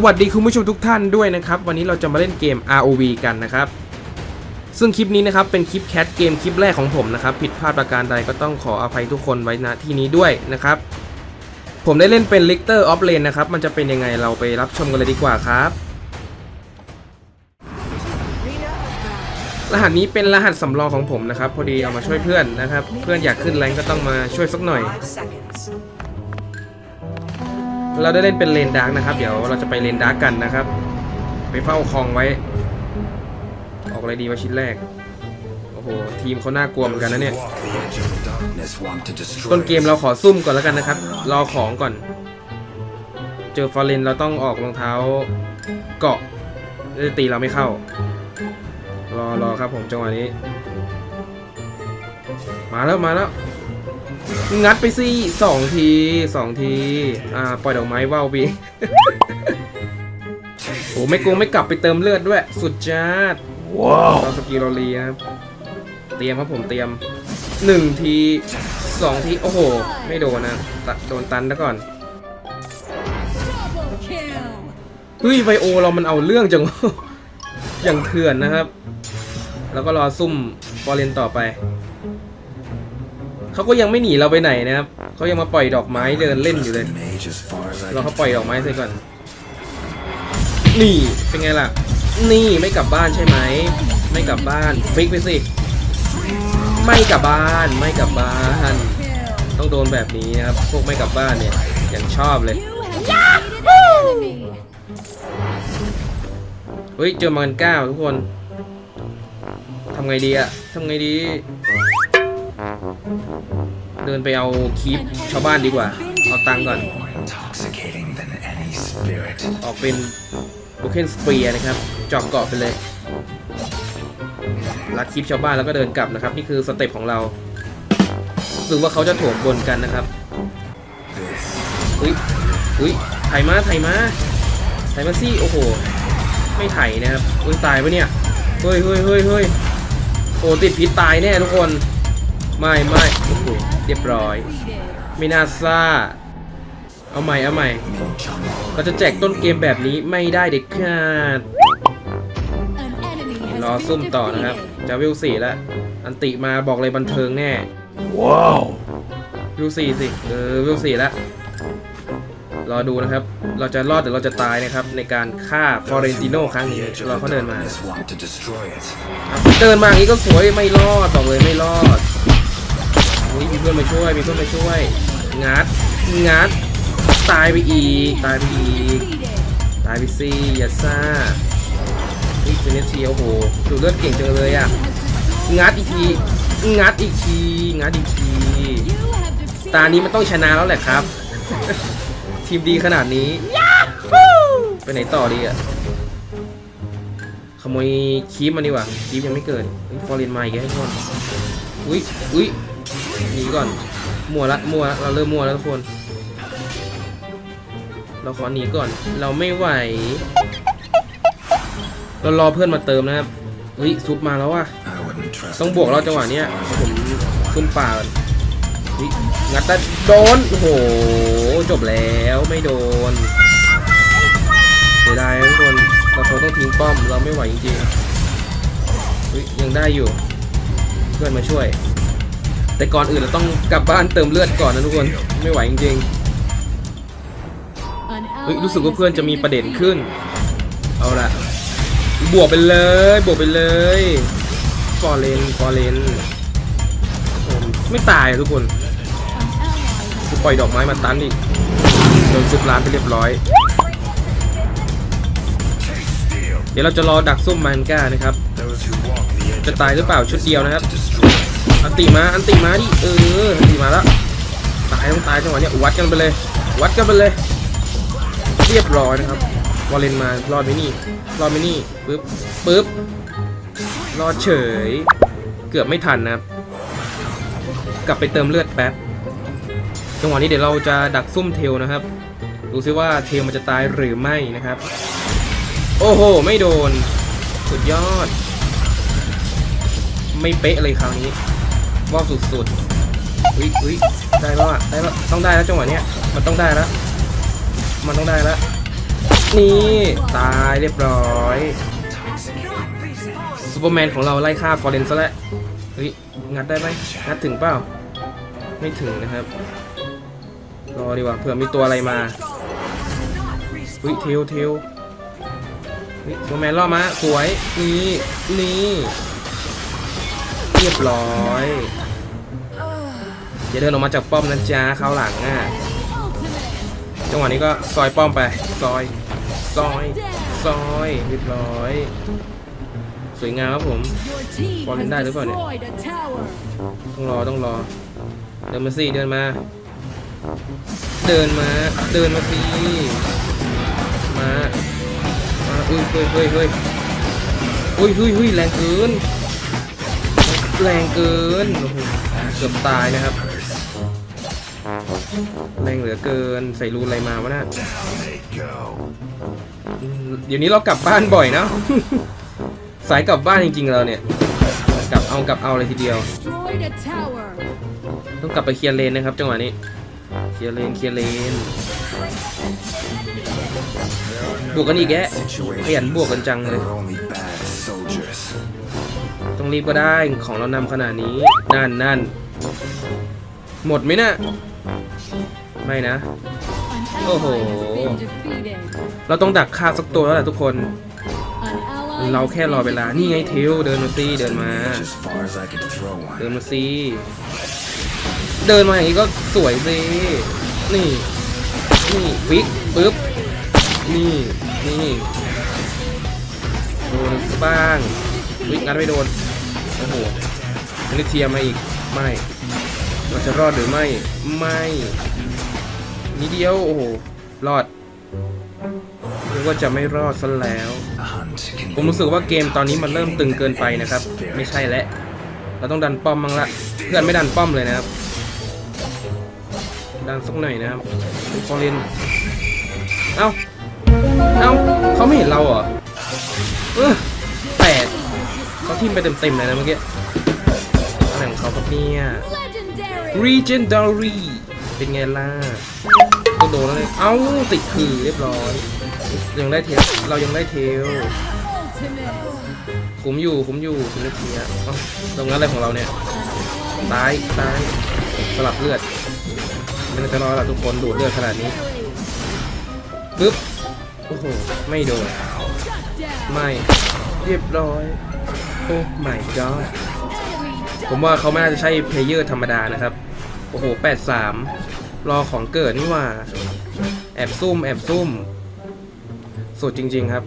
สวัสดีคุณผู้ชมทุกท่านด้วยนะครับ วันนี้เราจะมาเล่นเกม ROV กันนะครับ ซึ่งคลิปนี้นะครับเป็นคลิปแคสเกมคลิปแรกของผมนะครับ ผิดพลาดประการใดก็ต้องขออภัยทุกคนไว้ณที่นี้ด้วยนะครับ ผมได้เล่นเป็น Lictor of Lane นะครับ มันจะเป็นยังไงเราไปรับชมกันเลยดีกว่าครับ รหัสนี้เป็นรหัสสำรองของผมนะครับ พอดีเอามาช่วยเพื่อนนะครับ เพื่อนอยากขึ้นแรงก็ต้องมาช่วยสักหน่อย Five seconds. เราได้เล่นเป็นเลนดาร์กนะครับ เดี๋ยวเราจะไปเลนดาร์กกันนะครับ ไปเฝ้าคลองไว้ ออกอะไรดีมาชิ้นแรก โอ้โห ทีมเขาน่ากลัวเหมือนกันนะเนี่ย ต้นเกมเราขอซุ่มก่อนแล้วกันนะครับ รอของก่อน เจอฟอร์เรนเราต้องออกรองเท้าเกาะจะตีเราไม่เข้า รอรอครับผมจังหวะนี้ มาแล้วมาแล้ว งัดไปสิสองทีสองที อ่า ปล่อยดอกไม้ว่าวบีโอ้ไม่โกงไม่กลับไปเติมเลือดด้วย สุดจัดว้าวเราสกีโรลีนะครับ เตรียมครับผมเตรียมหนึ่งทีสองที โอ้โห ไม่โดนนะตัดโดนตันแล้วก่อนเฮ้ยไวโอเรามันเอาเรื่องจังอย่างเถื่อนนะครับ แล้วก็รอซุ่มฟอร์เรนต่อไป เขาก็ยังไม่หนีเราไปไหนนะครับเขายังมาปล่อยดอกไม้เดินเล่นอยู่เลยเราเขาปล่อยดอกไม้เสร็จก่อน นี่เป็นไงล่ะ นี่ไม่กลับบ้านใช่ไหมไม่กลับบ้านฟิกไปสิไม่กลับบ้านไม่กลับบ้านต้องโดนแบบนี้นะครับพวกไม่กลับบ้านเนี่ยอย่างชอบเลยเฮ้ยเจอมันเก้าทุกคนทำไงดีอะทำไงดี เดินไปเอาคีปชาวบ้านดีกว่า เอาตังค์ก่อน more intoxicating than any spirit ออกเป็นโ o เคนสเปียนะครับเจอบเกาะไปเลยลัดคลิปชาวบ้านแล้วก็เดินกลับนะครับ นี่คือสเต็ปของเรารู้สึกว่าเขาจะโถมบนกันนะครับอุ้ยอุ้ยไถมาไถมาไถมาสิโอ้โห ไม่ไถนะครับอุ้ยตายปะเนี่ยเฮ้ยเฮ้ยเฮ้ยเฮ้ยโอ้ติดพิษตายแน่ทุกคน ไม่ไม่โอ้โหเรียบร้อย ไม่น่าซ่า เอาใหม่เอาใหม่ เราจะแจกต้นเกมแบบนี้ไม่ได้เด็ดขาดรอซุ่มต่อนะครับ จะวิวสี่แล้ว อันติมาบอกเลยบันเทิงแน่ ว้าว วิวสี่สิ เออ วิวสี่แล้ว รอดูนะครับ เราจะรอดหรือเราจะตายนะครับ ในการฆ่าฟอเรนติโนครั้งนี้ edge รอ of เขาเดินมา darkness want to destroy it เดินมาอย่างนี้ก็สวยไม่รอดบอกเลยไม่รอด อุ้ยมีเพื่อนมาช่วย มีเพื่อนมาช่วย งัด งัด ตายไปอีก ตายไปอีก ตายไปสิอย่าซ่านี่คือเนทีโอ้โหดูเลือดเก่งจังเลยอะ งัดอีกที งัดอีกที งัดอีกที ตานี้มันต้องชนะแล้วแหละครับ ทีมดีขนาดนี้ ไปไหนต่อดีอะขโมยคีบมาดีกว่าคีบยังไม่เกิดฟอร์เรนมาอีกแล้วให้ทุกคนอุ้ยอุ้ย หนีก่อนมัวละมัวเราเริ่มมัวแล้วทุกคน เราขอหนีก่อน เราไม่ไหว เรารอเพื่อนมาเติมนะครับเฮ้ยซุปมาแล้วว่ะต้องบวกเราจังหวะเนี้ยผมขึ้นป่าเฮ้ยงัดได้โดนโอ้โหจบแล้วไม่โดนเสียดายทุกคนเราคงต้องทิ้งป้อมเราไม่ไหวจริงๆเฮ้ยยังได้อยู่ เพื่อนมาช่วย แต่ก่อนอื่นเราต้องกลับบ้านเติมเลือดก่อนนะทุกคน ไม่ไหวจริงๆเฮ้ยรู้สึกว่าเพื่อนจะมีประเด็นขึ้น เอาละบวกไปเลย บวกไปเลยฟอร์เรนฟอร์เรนไม่ตายทุกคนกูปล่อยดอกไม้มาตันอีกโดนซุปร้านไปเรียบร้อย เดี๋ยวเราจะรอดักซุ่มมันก้านะครับ จะตายหรือเปล่าชุดเดียวนะครับ อันติมา อันติมาดิ เออ อันติมาแล้ว ตายต้องตายจังหวะเนี้ยวัดกันไปเลย วัดกันไปเลย เรียบร้อยนะครับวอลเลนมารอดไหมนี่ รอดไหมนี่ ปึ๊บ ปึ๊บ รอดเฉย เกือบไม่ทันนะครับ กลับไปเติมเลือดแป๊บ จังหวะนี้เดี๋ยวเราจะดักซุ่มเทลนะครับ ดูซิว่าเทลมันจะตายหรือไม่นะครับ โอ้โห ไม่โดน สุดยอด ไม่เป๊ะเลยคราวนี้ ว่าวสุดๆอุ้ยอุ้ยได้แล้วอะได้แล้วต้องได้แล้วจังหวะเนี้ยมันต้องได้แล้วมันต้องได้แล้วนี่ตายเรียบร้อยซูเปอร์แมนของเราไล่ฆ่าฟอร์เรนซะแล้วเฮ้ยงัดได้ไหมงัดถึงเปล่าไม่ถึงนะครับรอดีกว่าเผื่อมีตัวอะไรมาเฮ้ยเทลเทลซูเปอร์แมนล่อมาสวยนี่นี่ รียบร้อยอย่าเดินออกมาจากป้อมนะจ๊ะเข้าหลังอะจังหวะนี้ก็ซอยป้อมไป ซอย ซอย ซอยเรียบร้อย สวยงามครับผมบอลเล่นได้หรือเปล่าเนี่ยต้องรอต้องรอ เดินมาสิเดินมา เดินมา เดินมาสิมามาอุ้ยเฮ้ยเฮ้ยเฮ้ยอุ้ยเฮ้ยเฮ้ยแรงเกิน แรงเกินโอ้โหเกือบตายนะครับ แรงเหลือเกินใส่รูนอะไรมาวะน่ะเดี๋ยวนี้เรากลับบ้านบ่อยนะ สายกลับบ้านจริงๆเราเนี่ย กลับเอากลับเอาเลยทีเดียว ต้องกลับไปเคลียร์เลนนะครับจังหวะนี้ เคลียร์เลนเคลียร์เลนบวกกันอีกแกขยันบวกกันจังเลย ต้องรีบก็ได้ของเรานำขนาดนี้ นั่นนั่นหมดไหมนะ่ะไม่นะ โอ้โห เราต้องดักฆ่าสักตัวแล้วแหละทุกคน เราแค่รอเวลา นี่ไงเทลเดินมาซีเดินมา เดินมาซีเดินมาอย่างนี้ก็สวยสินี่ นี่ฟิกปึ๊บ นี่ นี่ โดนบ้าง วิกงัดไม่โดน โอ้โหมิลิเทียมาอีก ไม่ เราจะรอดหรือไม่ ไม่ นิดเดียว โอ้โห รอดนึกว่าจะไม่รอดซะแล้ว ผมรู้สึกว่าเกมตอนนี้มันเริ่มตึงเกินไปนะครับ ไม่ใช่แล้ว เราต้องดันป้อมบ้งละ เพื่อนไม่ดันป้อมเลยนะครับ ดันสักหน่อยนะครับฟอร์เรนเอ้า เอ้า เขาไม่เห็นเราเหรอเออ เขาทิมไปเต็มๆเลยนะเมื่อกี้อะไรของเขาครับเนี่ย Legendary เป็นไงล่ะก็โดนแล้วเลยเอ้าติดคือเรียบร้อย ยังได้เทลเรายังได้เทลคุมอยู่คุมอยู่คุณเลเทียเอ้าตรงนั้นอะไรของเราเนี่ยตายตายสลับเลือดไม่น่าจะรอดละทุกคนดูดเลือดขนาดนี้ปึ๊บโอ้โหไม่โดนไม่เรียบร้อยโอ้ my god ผมว่าเขาไม่น่าจะใช่เพลเยอร์ธรรมดานะครับ โอ้โห 83 รอของเกิดนี่ว่า แอบซุ่ม แอบซุ่ม สุดจริง ๆครับ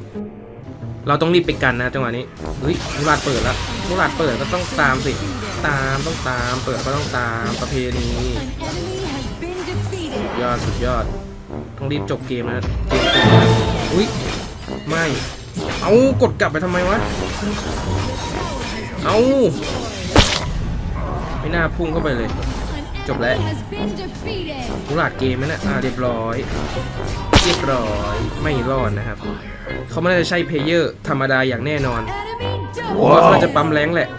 เราต้องรีบไปกันนะจังหวะนี้ เฮ้ยมุราดเปิดแล้วมุราดเปิดก็ต้องตามสิ ตามต้องตาม เปิดก็ต้องตามประเพณียอดสุดยอด ต้องรีบจบเกมนะเกมติดนะอุ้ยไม่ เอากดกลับไปทำไมวะ เอาไม่น่าพุ่งเข้าไปเลย จบแล้วมุราดเกมไหมนะอ่าเรียบร้อย เรียบร้อยไม่รอดนะครับ เขาไม่น่าจะใช่เพลเยอร์ธรรมดาอย่างแน่นอนผมว่าเขาจะปั๊มแรงแหละ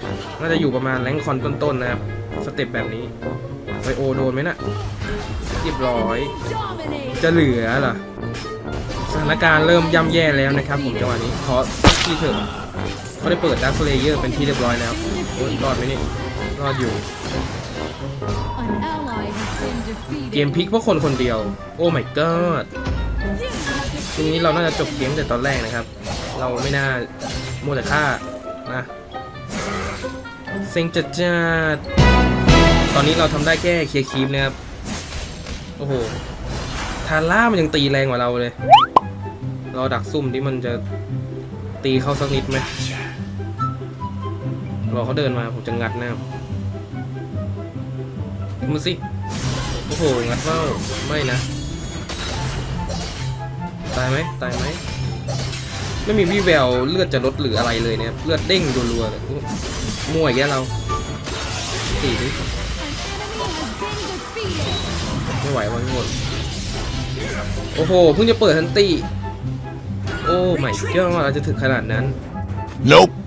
น่าจะอยู่ประมาณแรงคอนต้นๆนะครับ สเต็ปแบบนี้ไวโอโดนไหมนะเรียบร้อย จะเหลือเหรอสถานการณ์เริ่มย่ำแย่แล้วนะครับผมจังหวะนี้ขอสักทีเถอะ เขาได้เปิดดักเลเยอร์เป็นที่เรียบร้อยแล้วรอดไหมนี่รอดอยู่ เกมพลิกเพราะคนคนเดียว โอ้ my god ทีนี้เราน่าจะจบเกมแต่ตอนแรกนะครับ เราไม่น่าโมแต่ฆ่านะเซ็งจัดจัดตอนนี้เราทำได้แค่เคลียร์คีปนะครับ โอ้โห ทาร่ามันยังตีแรงกว่าเราเลย เราดักซุ่มที่มันจะตีเข้าสักนิดไหม รอเขาเดินมาผมจะงัดแน่มาสิ โอ้โห งัดเบ้าไม่นะ ตายไหมตายไหม ไม่มีวี่แววเลือดจะลดหรืออะไรเลยเนี่ยเลือดเด้งรัวๆเลยมั่วอีกแล้วเราสี่ดิไม่ไหววะพี่หมดโอ้โห เพิ่งจะเปิดทันตี โอ้ไม่เจ้าเราจะถึงขนาดนั้น Nope.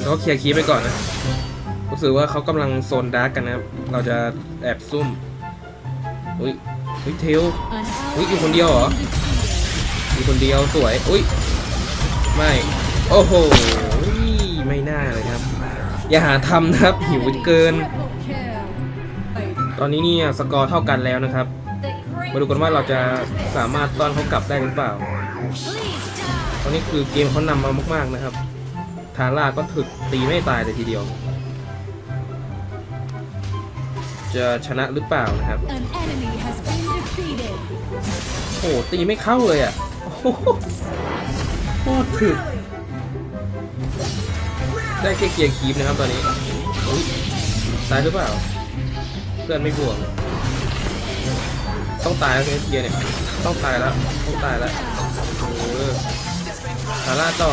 เราก็เคลียร์คีไปก่อนนะ รู้สึกว่าเขากำลังโซนดาร์กกันนะครับ เราจะแอบซุ่มอุ้ยอุ้ยเทลอุ้ยอยู่คนเดียวเหรอมีคนเดียวสวย อุ้ยไม่ โอ้โห ไม่น่าเลยครับ อย่าหาทำนะครับ หิวเกิน ตอนนี้เนี่ยสกอร์เท่ากันแล้วนะครับ มาดูกันว่าเราจะสามารถต้อนเขากลับได้หรือเปล่า ตอนนี้คือเกมเขานำมามาก ๆนะครับ ทาร่าก็ถึกตีไม่ตายเลยทีเดียว จะชนะหรือเปล่านะครับ An enemy has been defeated. โอ้โหตีไม่เข้าเลยอะโอ้โหโคตรถึก ได้แค่เกียร์คีฟนะครับตอนนี้อุ๊ยตายหรือเปล่า เพื่อนไม่บวกต้องตายแล้วใช่ไหมเกียร์เนี่ย ต้องตายแล้ว ต้องตายแล้วเออซาร่าต่อ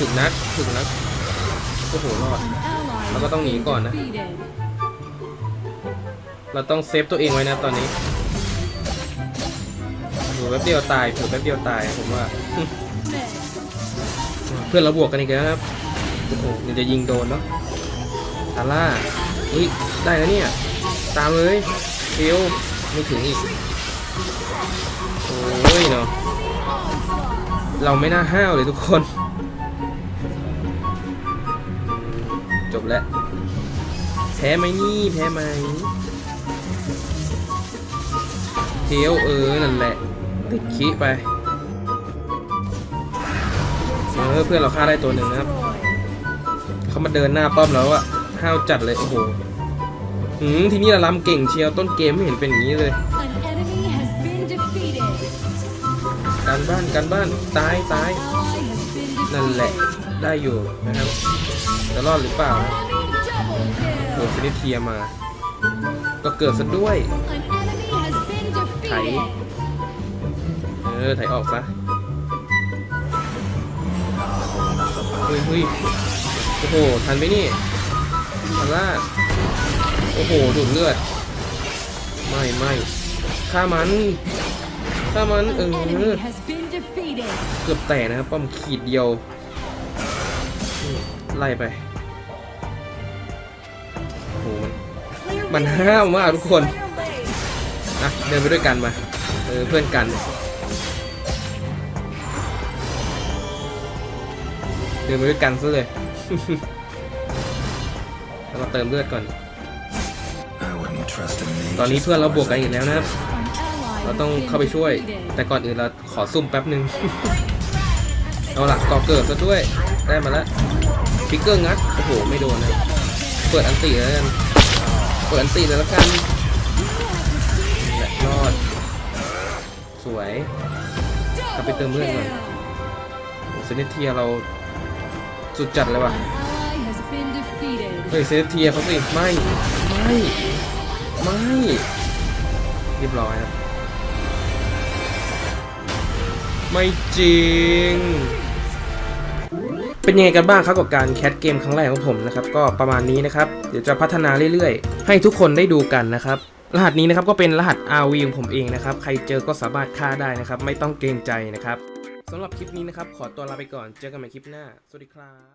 ถึงนักถึงนักโอ้โหรอด An ally แล้วก็ต้องหนีก่อนนะ เราต้องเซฟตัวเองไว้นะตอนนี้เผือแป๊บเดียวตายเผื่อแป๊บเดียวตายผมว่า เพื่อนเราบวกกันอีกแล้วครับโอ้โหเดี๋ยวจะยิงโดนเนาะซาร่าอุ้ยได้แล้วเนี่ย ตามเลยเฟลไม่ถึงอีก โอ้ยเนาะเราไม่น่าห้าวเลยทุกคน จบแล้ว แพ้ไหมนี่แพ้ไหมเทลเออ นั่นแหละ ติดขี้ไป เออ เพื่อนเราฆ่าได้ตัวหนึ่งนะครับ เขามาเดินหน้าป้อมแล้วอะห้าวจัดเลย โอ้โหหืมทีนี้เราล้ำเก่งเชียวต้นเกมไม่เห็นเป็นอย่างนี้เลย An enemy has been defeated. การบ้านการบ้าน ตายตาย Ally has been นั่นแหละได้อยู่นะครับจะรอดหรือเปล่าโด kill. นฟินิเทียมา ก็เกิดซะด้วย An enemy has been defeated. เออไถออกซะเฮ้ยเฮ้ยโอ้โห ทันไหมนี่ทันล่าโอ้โห ดูดเลือด ไม่ไม่ฆ่ามัน ฆ่ามันเอ An อ enemy has been defeated. เกือบแตกนะครับป้อมขีดเดียวนี่ไล่ไปโอ้โหมัน Clear มัน minions ห้าวมากทุกคน Slayer Lane. อะเดินไปด้วยกันมา เออเพื่อนกัน เดินไปด้วยกันซะเลยแล้วมาเติมเลือดก่อน I wouldn't trust a mage ตอนนี้ as เพื่อนเรา far บวก as กัน I อีก can แล้วนะครับ An ally เราต้องเข้าไปช่วย แต่ก่อนอื่นเราขอซุ่มแป๊บหนึ่งเอาหลักก่อเกิดซะด้วย ได้มาแล้วฟิกเกอร์งัด โอ้โห ไม่โดนนะ เปิดอันตีแล้วกัน เปิดอันตีแล้วกันแหละรอด สวยกลับไปเติมเลือดก่อนโอ้เซนิเทียเราสุดจัดเลยว่ะ เฮ้ยเซนิเทียเขาสิไม่ ไม่ ไม่ เรียบร้อยครับ ไม่จริง เป็นยังไงกันบ้างครับกับการแคสเกมครั้งแรกของผมนะครับ ก็ประมาณนี้นะครับ เดี๋ยวจะพัฒนาเรื่อยๆ ให้ทุกคนได้ดูกันนะครับรหัสนี้นะครับก็เป็นรหัส RV ของผมเองนะครับ ใครเจอก็สามารถฆ่าได้นะครับ ไม่ต้องเกรงใจนะครับสำหรับคลิปนี้นะครับ ขอตัวลาไปก่อน เจอกันใหม่คลิปหน้า สวัสดีครับ